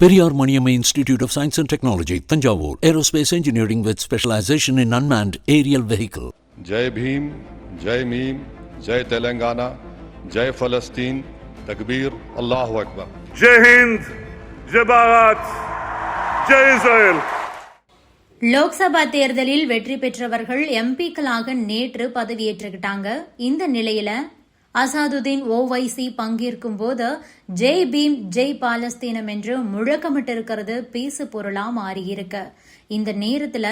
Periyar Maniammai institute of science and technology Thanjavur aerospace engineering with specialisation in unmanned aerial vehicle Jai Bhim Jai MIM Jai Telangana Jai Palestine தக்பீர் அல்லாஹ் அக்பர் Jai Hind Jai Bharat Jai Israel Lok Sabha தேர்தலில் வெற்றி பெற்றவர்கள் எம்பிக்களாக நேற்று பதவியேற்றுக்கிட்டாங்க. இந்த நிலையில அசாதுதீன் ஓவைசி பங்கேற்கும் போது ஜெய் பீம் ஜெய் பாலஸ்தீனம் என்று முழக்கமிட்டிருக்கிறது பேசு பொருளா மாறியிருக்கு. இந்த நேரத்துல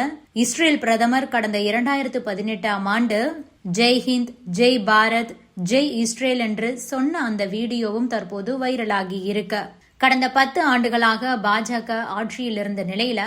இஸ்ரேல் பிரதமர் கடந்த இரண்டாயிரத்து பதினெட்டாம் ஆண்டு ஜெய் ஹிந்த் ஜெய் பாரத் ஜெய் இஸ்ரேல் என்று சொன்ன அந்த வீடியோவும் தற்போது வைரலாகி இருக்கு. கடந்த பத்து ஆண்டுகளாக பாஜக ஆட்சியில் இருந்த நிலையில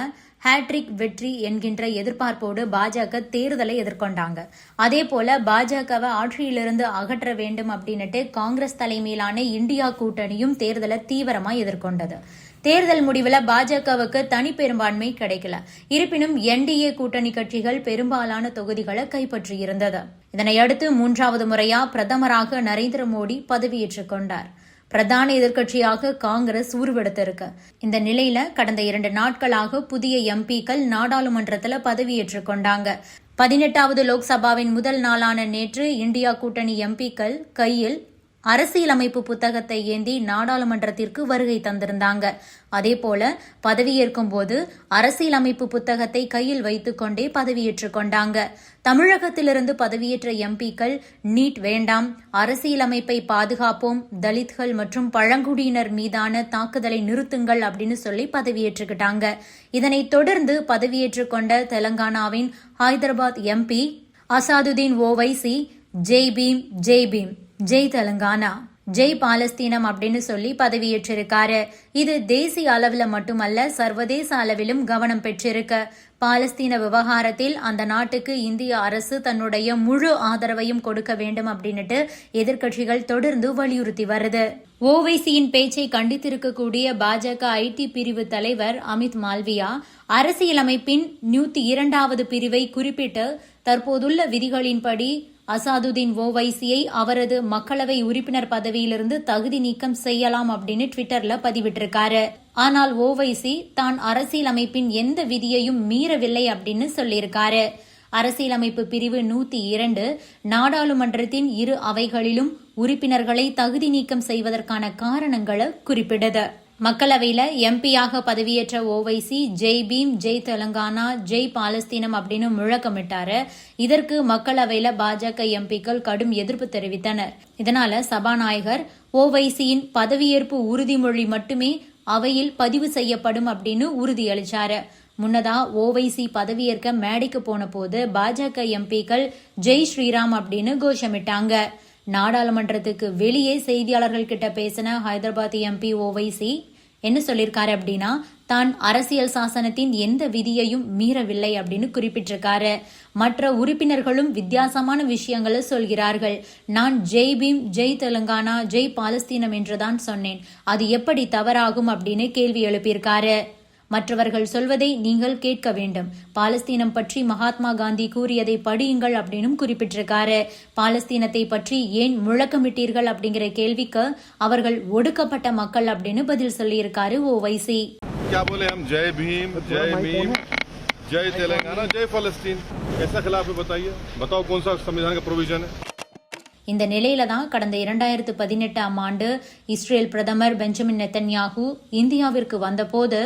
ஹேட்ரிக் வெற்றி என்கின்ற எதிர்பார்ப்போடு பாஜக தேர்தலை எதிர்கொண்டாங்க. அதே போல பாஜகவை ஆட்சியிலிருந்து அகற்ற வேண்டும் அப்படின்னுட்டு காங்கிரஸ் தலைமையிலான இந்தியா கூட்டணியும் தேர்தலை தீவிரமா எதிர்கொண்டது. தேர்தல் முடிவில் பாஜகவுக்கு தனி பெரும்பான்மை கிடைக்கல. இருப்பினும் என்டிஏ கூட்டணி கட்சிகள் பெரும்பாலான தொகுதிகளை கைப்பற்றியிருந்தது. இதனையடுத்து மூன்றாவது முறையா பிரதமராக நரேந்திர மோடி பதவியேற்றுக் கொண்டார். பிரதான எதிர்க்கட்சியாக காங்கிரஸ் உருவெடுத்திருக்கு. இந்த நிலையில கடந்த இரண்டு நாட்களாக புதிய எம்பிக்கள் நாடாளுமன்றத்தில் பதவியேற்றுக் கொண்டாங்க. பதினெட்டாவது லோக்சபாவின் முதல் நாளான நேற்று இந்தியா கூட்டணி எம்பிக்கள் கையில் அரசியலமைப்பு புத்தகத்தை ஏந்தி நாடாளுமன்றத்திற்கு வருகை தந்திருந்தாங்க. அதேபோல பதவியேற்கும் போது அரசியலமைப்பு புத்தகத்தை கையில் வைத்துக்கொண்டே பதவியேற்றுக் கொண்டாங்க. தமிழகத்திலிருந்து பதவியேற்ற எம்பிக்கள் நீட் வேண்டாம் அரசியலமைப்பை பாதுகாப்போம் தலித்கள் மற்றும் பழங்குடியினர் மீதான தாக்குதலை நிறுத்துங்கள் அப்படின்னு சொல்லி பதவியேற்றுக்கிட்டாங்க. இதனைத் தொடர்ந்து பதவியேற்றுக் கொண்ட தெலங்கானாவின் ஹைதராபாத் எம்பி அசாதுதீன் ஓவைசி ஜெய் பீம் ஜெய் பீம் ஜெய் தெலுங்கானா. ஜெய் பாலஸ்தீனம் அப்படின்னு சொல்லி பதவியேற்றிருக்காரு. இது தேசிய அளவில் மட்டுமல்ல சர்வதேச அளவிலும் கவனம் பெற்றிருக்க. பாலஸ்தீன விவகாரத்தில் அந்த நாட்டுக்கு இந்திய அரசு தன்னுடைய முழு ஆதரவையும் கொடுக்க வேண்டும் அப்படின்னுட்டு எதிர்க்கட்சிகள் தொடர்ந்து வலியுறுத்தி வருது. ஓவைசியின் பேச்சை கண்டித்திருக்கக்கூடிய பாஜக ஐடி பிரிவு தலைவர் அமித் மால்வியா அரசியலமைப்பின் நூத்தி இரண்டாவது பிரிவை குறிப்பிட்டு தற்போதுள்ள விதிகளின்படி அசாதுதீன் ஓவைசியை அவரது மக்களவை உறுப்பினர் பதவியிலிருந்து தகுதி நீக்கம் செய்யலாம் அப்படின்னு ட்விட்டர்ல பதிவிட்டிருக்காரு. ஆனால் ஓவைசி தான் அரசியலமைப்பின் எந்த விதியையும் மீறவில்லை அப்படின்னு சொல்லியிருக்காரு. அரசியலமைப்பு பிரிவு நூத்தி இரண்டு நாடாளுமன்றத்தின் இரு அவைகளிலும் உறுப்பினர்களை தகுதி நீக்கம் செய்வதற்கான காரணங்களை குறிப்பிடுது. மக்களவையில் எம்பியாக பதவியேற்ற ஓவைசி ஜெய் பீம் ஜெய் தெலங்கானா ஜெய் பாலஸ்தீனம் அப்படின்னு முழக்கமிட்டாரு. இதற்கு மக்களவையில் பாஜக எம்பிக்கள் கடும் எதிர்ப்பு தெரிவித்தனர். இதனால சபாநாயகர் ஓவைசியின் பதவியேற்பு உறுதிமொழி மட்டுமே அவையில் பதிவு செய்யப்படும் அப்படின்னு உறுதியளிச்சாரு. முன்னதா ஓவைசி பதவியேற்க மேடைக்கு போன போது பாஜக எம்பிக்கள் ஜெய் ஸ்ரீராம் அப்படின்னு கோஷமிட்டாங்க. நாடாளுமன்றத்துக்கு வெளியே செய்தியாளர்கள் கிட்ட பேசின ஹைதராபாத் எம்பி ஓவைசி என்ன சொல்லியிருக்காரு அப்படின்னா தான் அரசியல் சாசனத்தின் எந்த விதியையும் மீறவில்லை அப்படின்னு குறிப்பிட்டிருக்காரு. மற்ற உறுப்பினர்களும் வித்தியாசமான விஷயங்களை சொல்கிறார்கள். நான் ஜெய் பீம் ஜெய் தெலுங்கானா ஜெய் பாலஸ்தீனம் என்றுதான் சொன்னேன். அது எப்படி தவறாகும்? அப்படின்னு கேள்வி எழுப்பியிருக்காரு. மற்றவர்கள் சொல்வதை நீங்கள் கேட்க வேண்டும் பாலஸ்தீனம் பற்றி மகாத்மா காந்தி கூறியதை படியுங்கள் அப்படின்னு குறிப்பிட்டிருக்காரு பாலஸ்தீனத்தை பற்றி ஏன் முழக்கமிட்டீர்கள் அப்படிங்கிற கேள்விக்கு அவர்கள் ஒடுக்கப்பட்ட மக்கள் அப்படின்னு பதில் சொல்லியிருக்காரு ஓ வைசி क्या बोले हम जय भीम जय मीम जय तेलंगाना जय फलस्तीन कैसा खिलाफ है बताइए बताओ कौन सा संविधान का प्रोविजन है இந்த நிலையில தான் கடந்த இரண்டாயிரத்து பதினெட்டாம் ஆண்டு இஸ்ரேல் பிரதமர் பெஞ்சமின் நெத்தன்யாகு இந்தியாவிற்கு வந்தபோது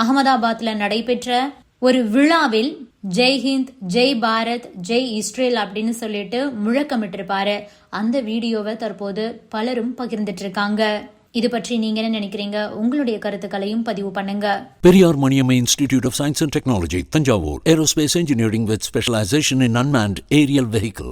அகமதாபாத்ல நடைபெற்ற ஒரு விழாவில் ஜெய் ஹிந்த் ஜெய் பாரத் ஜெய் இஸ்ரேல் அப்படின்னு சொல்லிட்டு முழக்கமிட்டிருப்பாரு. அந்த வீடியோவை தற்போது பலரும் பகிர்ந்துட்டு இருக்காங்க இது பற்றி நீங்க என்ன நினைக்கிறீங்க? உங்களுடைய கருத்துக்களையும் பதிவு பண்ணுங்க. Periyar Maniam institute of science and technology Thanjavur. Aerospace engineering with specialisation in unmanned aerial vehicle